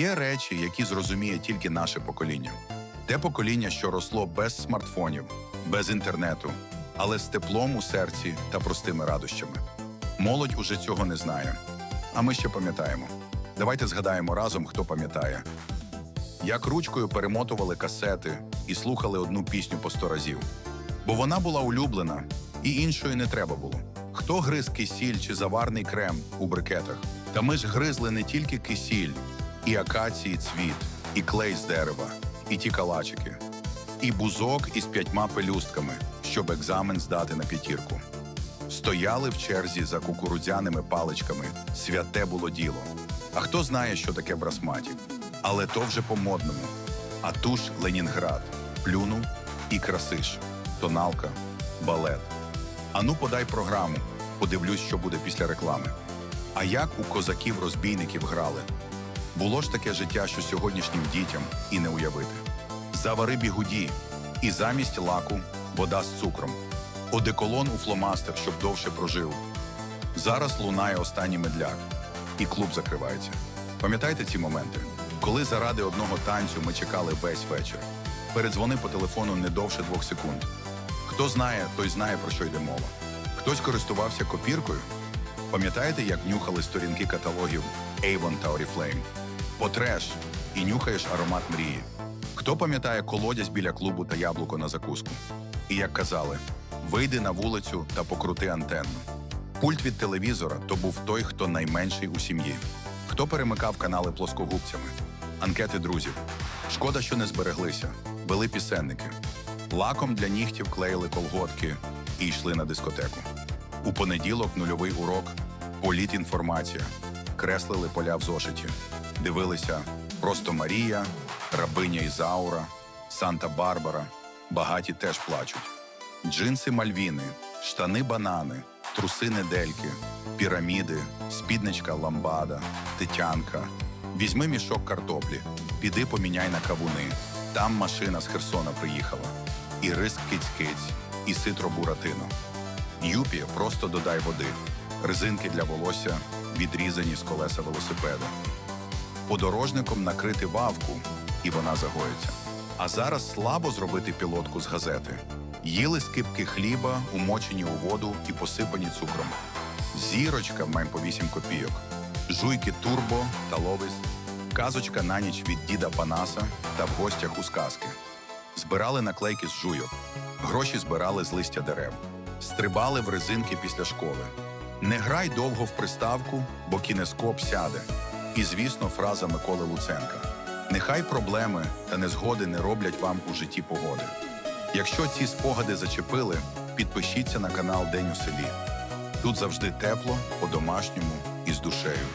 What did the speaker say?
Є речі, які зрозуміє тільки наше покоління. Те покоління, що росло без смартфонів, без інтернету, але з теплом у серці та простими радощами. Молодь уже цього не знає. А ми ще пам'ятаємо. Давайте згадаємо разом, хто пам'ятає. Як ручкою перемотували касети і слухали одну пісню по сто разів. Бо вона була улюблена, і іншої не треба було. Хто гриз кисіль чи заварний крем у брикетах? Та ми ж гризли не тільки кисіль, і акації цвіт, і клей з дерева, і ті калачики, і бузок із п'ятьма пелюстками, щоб екзамен здати на п'ятірку. Стояли в черзі за кукурудзяними паличками. Святе було діло. А хто знає, що таке брасматі? Але то вже по-модному. А туш Ленінград, плюнув і красиш, тоналка, балет. Ану, подай програму, подивлюсь, що буде після реклами. А як у козаків-розбійників грали? Було ж таке життя, що сьогоднішнім дітям і не уявити. Завари бігуді, і замість лаку вода з цукром. Одеколон у фломастер, щоб довше прожив. Зараз лунає останній медляк, і клуб закривається. Пам'ятаєте ці моменти? Коли заради одного танцю ми чекали весь вечір. Передзвони по телефону не довше двох секунд. Хто знає, той знає, про що йде мова. Хтось користувався копіркою. Пам'ятаєте, як нюхали сторінки каталогів Avon та Oriflame? Потреш і нюхаєш аромат мрії. Хто пам'ятає колодязь біля клубу та яблуко на закуску? І як казали, вийди на вулицю та покрути антенну. Пульт від телевізора то був той, хто найменший у сім'ї. Хто перемикав канали плоскогубцями? Анкети друзів. Шкода, що не збереглися. Вели пісенники. Лаком для нігтів клеїли колготки і йшли на дискотеку. У понеділок нульовий урок, політ інформація, креслили поля в зошиті, дивилися просто Марія, рабиня Ізаура, Санта-Барбара, багаті теж плачуть. Джинси Мальвіни, штани банани, труси недельки, піраміди, спідничка ламбада, тетянка. Візьми мішок картоплі, піди поміняй на кавуни. Там машина з Херсона приїхала. І рис киць-киць, і ситро буратино. Юпі просто додай води, резинки для волосся відрізані з колеса велосипеда. Подорожником накрити вавку, і вона загоїться. А зараз слабо зробити пілотку з газети. Їли скипки хліба, умочені у воду і посипані цукром. Зірочка мем по 8 копійок, жуйки турбо та ловись, казочка на ніч від діда Панаса та в гостях у сказки. Збирали наклейки з жуйок, гроші збирали з листя дерев, стрибали в резинки після школи. Не грай довго в приставку, бо кінескоп сяде. І, звісно, фраза Миколи Луценка: Нехай проблеми та незгоди не роблять вам у житті погоди. Якщо ці спогади зачепили, підпишіться на канал День у селі. Тут завжди тепло, по-домашньому і з душею.